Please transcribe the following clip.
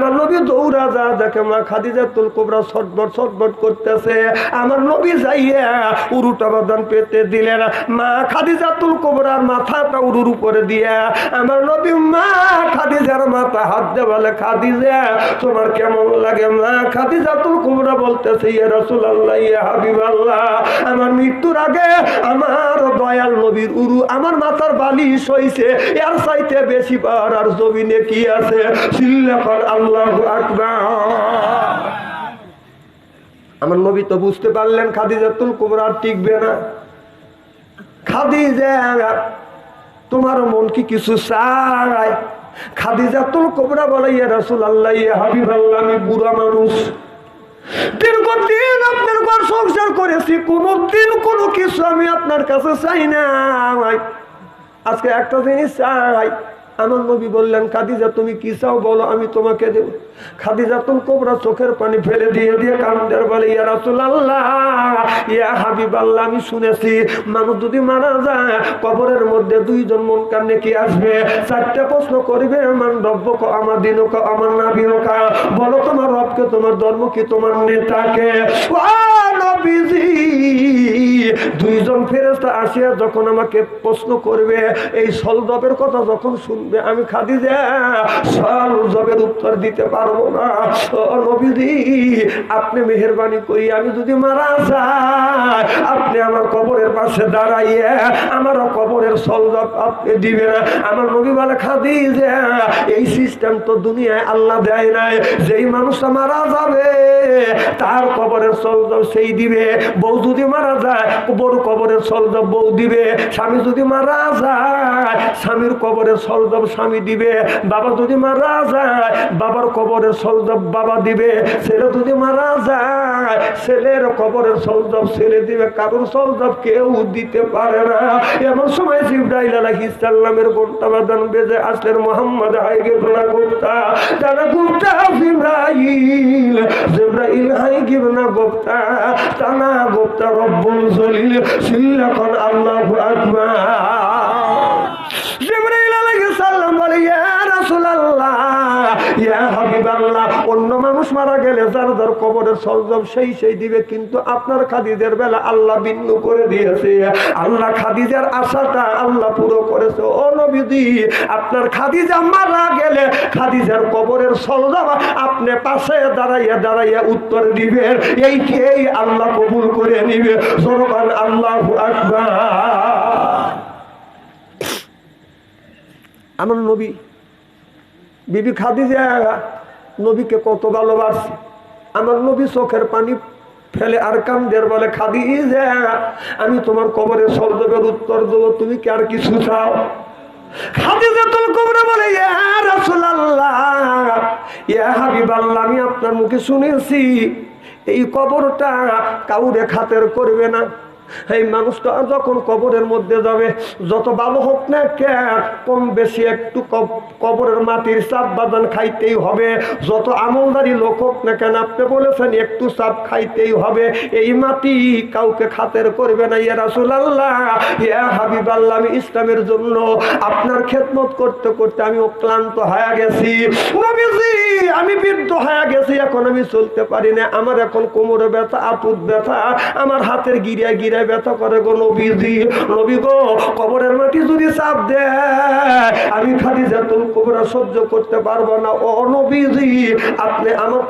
আমার নবী দৌড়া যা, দেখে মা খাদিজাতুল কোবরা ছটবট ছটবট করতেছে। আমার নবী যাইয়া উরুটা বাদান পেতে দিলেন। মা খাদিজাতুল কোবরার মাথাটা উরুর উপরে দিয়া, আমার নবী মা খাদিজার মাথা হাত দে বলে, খাদিজা, তোমার কেমন লাগে মা? খাদিজাতুল কোবরা বলতেছে, ইয়া রাসূলুল্লাহ, ইয়া হাবিবাল্লাহ, আমার মৃত্যুর আগে আমার দয়াল নবীর উরু, আমার মাথার বালিশ হইছে। এর চাইতে বেশি বার আর জমিনে কি আছে? সিল্লাফার আল্লাহু আমার নবী তো বুঝতে পারলেন টিকবে না। খাদিজা, তোমার মন কি কিছু চায়? বলে, ইয়া রাসূলুল্লাহ, ইয়া হাবিবাল্লাহ, আমি বুড়া মানুষ। দীর্ঘদিন আপনার ঘর সংসার করেছি, কোনোদিন কোনো কিছু আমি আপনার কাছে চাই না আজকে একটা জিনিস চাই। আমার নবী বললেন, খাদিজা, তুমি কি চাও বলো? আমি তোমাকে দেব। খাদিজা তুল কোবরা চোখের পানি ফেলে দিয়ে দিয়ে কান্দের বলে, ইয়া রাসূলুল্লাহ, ইয়া হাবিবাল্লাহ, আমি শুনেছি মানুষ যদি মারা যায়, কবরের মধ্যে দুইজন মন কান্নে কি আসবে। চারটা প্রশ্ন করবে আমার রব্ব ক আমার দিন ক আমার নাবি কা বলো তোমার রবকে, তোমার ধর্ম কি, তোমার নেতাকে? ও দুইজন ফেরেস্তা আসিয়া যখন আমাকে প্রশ্ন করবে, এই সলজবের কথা যখন শুনবে আমি উত্তর দিতে পারব না। নবীজি, আপনি মেহরবানি করি, আমি যদি মারা যাই, আপনি আমার কবরের পাশে দাঁড়াইয়ে আমার কবরের সলজব আপনি দিবেন। আমার নবী বলে খাদি যে এই সিস্টেম তো দুনিয়ায় আল্লাহ দেয় নাই। যেই মানুষটা মারা যাবে, তার কবরের সলজব সেই দিবে। বউ যদি মারা যায়, বড় কবরের সলজব বউ দিবে, স্বামী যদি মারা যায়, স্বামীর কবরের সলজব স্বামী দিবে, বাবা যদি মারা যায়, বাবার কবরের সলজব বাবা দিবে, ছেলে যদি মারা যায়, ছেলের কবরের সলজব ছেলে দিবে, কারোর সলজব কেউ দিতে পারে না। এমন সময় জিব্রাইল আলাইহিস সালামের ঘণ্টা বাদান বেজে আসলেন, মোহাম্মদ হাইগে গুপ্তা জানা গুপ্তা জিব্রাইল গুপ্তা তানা গুপ্তা রব্বুল জলিল সিল্লাকন আল্লাহু আকবার। মানুষ মারা গেলে যার যার কবরের সরজম সেই সেই দিবে, কিন্তু আপনার খাদিজের বেলা আল্লাহ ভিন্ন করে দিয়েছে। আল্লাহ খাদিজার আশাটা আল্লাহ পুরো করেছে। ও নবীজি, আপনার খাদিজা মারা গেলে খাদিজার কবরের সরজম আপনি পাশে দাঁড়াইয়া দাঁড়াইয়া উত্তর দিবেন। এই এই আল্লাহ কবুল করে নিবে। জনগণ, আল্লাহ আমার নবী, বিবি খাদিজা নবীকে কত ভালোবাসে। আমার নবী চোখের পানি ফেলে আর কান্দের বলে খাদিজা আমি তোমার কবরে সরজবের উত্তর দেবো, তুমি কি আর কিছু চাও? আমি আপনার মুখে শুনেছি, এই কবরটা কাউরে খাতের করবে না। এই মানুষটা যখন কবরের মধ্যে যাবে, যত ভালো হোক না কে কম বেশি একটু কবরের মাটির চাপ বাদান খাইতেই হবে। যত আমলদারি লোক হোক না কেন, আপনি বলেছেন একটু চাপ খাইতেই হবে। এই মাটি কাউকে খাতের করবে না, ইয়া রাসূলুল্লাহ, ইয়া হাবিবাল্লাহ, আমি ইসলামের জন্য আপনার খেদমত করতে করতে আমি ক্লান্ত হয়ে গেছি। আমি বৃদ্ধ হয়ে গেছি, এখন আমি চলতে পারি না। আমার এখন কোমরে ব্যথা আতুত ব্যথা, আমার হাতের গিরিয়া গিরিয়া ব্যথা করে গো নবীজি নবী গো, কবরের মাটি যদি চাপ দেয়, আমি খালি যে তুমি কবরা সহ্য করতে পারব না। ও নবীজি আপনি আমার